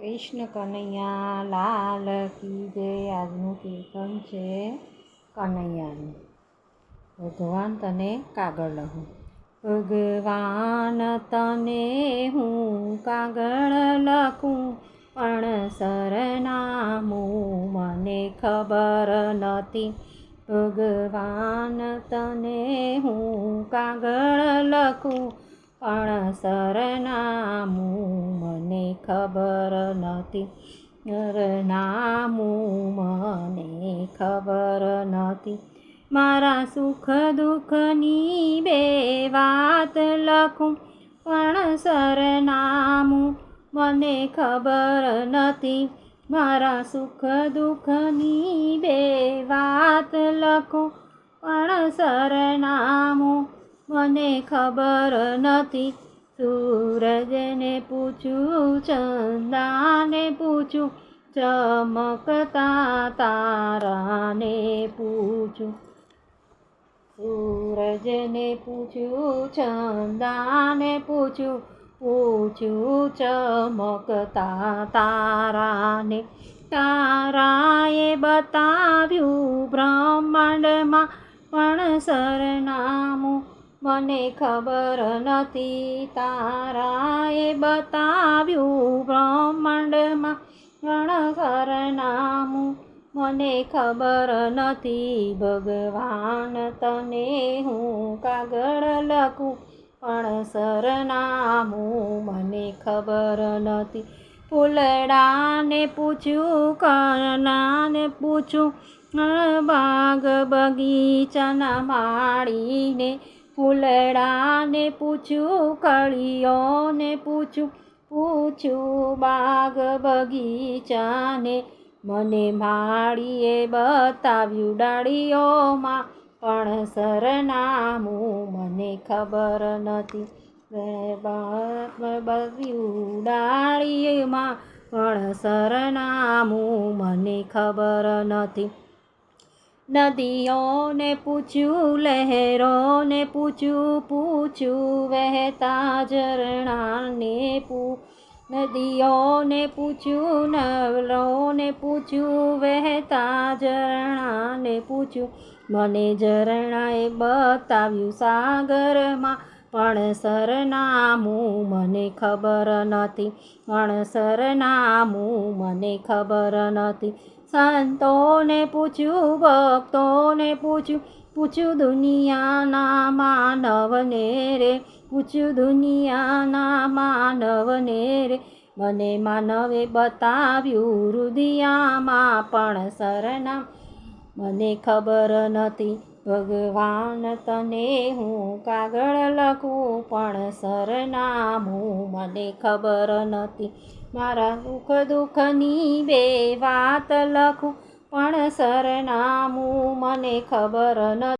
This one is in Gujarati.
કૃષ્ણ કનૈયા લાલ કી જય. આજનું કીર્તન છે કનૈયાનું. ભગવાન તને કાગળ લખું ભગવાન તને હું કાગળ લખું, પણ સરનામું મને ખબર નથી. ભગવાન તને હું કાગળ લખું પણ સરનામું મને ખબર નથી. સરનામું મને ખબર નથી. મારા સુખ દુઃખની બે વાત લખું. પણ સરનામું મને ખબર નથી. મારા સુખ દુઃખની બે વાત લખું. પણ સરનામું મને ખબર નથી. સૂરજને પૂછું ચંદાને પૂછું, ચમકતા તારાને પૂછું. સૂરજને પૂછું ચંદાને પૂછું પૂછું, ચમકતા તારાને. તારાએ બતાવ્યું બ્રહ્માંડમાં પણ સરનામું મને ખબર નથી તારાએ બતાવ્યું બ્રહ્માંડમાં પણ સરનામું મને ખબર નથી ભગવાન તને હું કાગળ લખું, પણ સરનામું મને ખબર નથી. ફૂલડાને પૂછ્યું કનાને પૂછું બાગ બગીચાના માળીને ફૂલડાને પૂછ્યું કળીઓને પૂછ્યું પૂછ્યું બાગ બગીચાને. મને માળીએ બતાવ્યું ડાળીઓમાં પણ સરનામું મને ખબર નથી. બતાવ્યું ડાળીમાં પણ સરનામું મને ખબર નથી. નદીઓને પૂછ્યું, લહેરોને પૂછ્યું પૂછ્યું, વહેતા ઝરણાને પૂ, નદીઓને પૂછ્યું, નવલોને પૂછ્યું, વહેતા ઝરણાને પૂછ્યું. મને ઝરણાએ બતાવ્યું, સાગરમાં પણ સરનામું મને ખબર નથી. પણ સરનામું મને ખબર નથી. સંતોને પૂછ્યું, ભક્તોને પૂછ્યું પૂછ્યું દુનિયાના માનવને રે, પૂછ્યું દુનિયાના માનવને રે. મને માનવે બતાવ્યું રુદિયામાં પણ સરનામ, મને ખબર નથી. ભગવાન તને હું કાગળ લખું, પણ સરનામું મને ખબર નથી. મારા દુઃખ દુઃખની બે વાત લખું, પણ સરનામું મને ખબર નથી.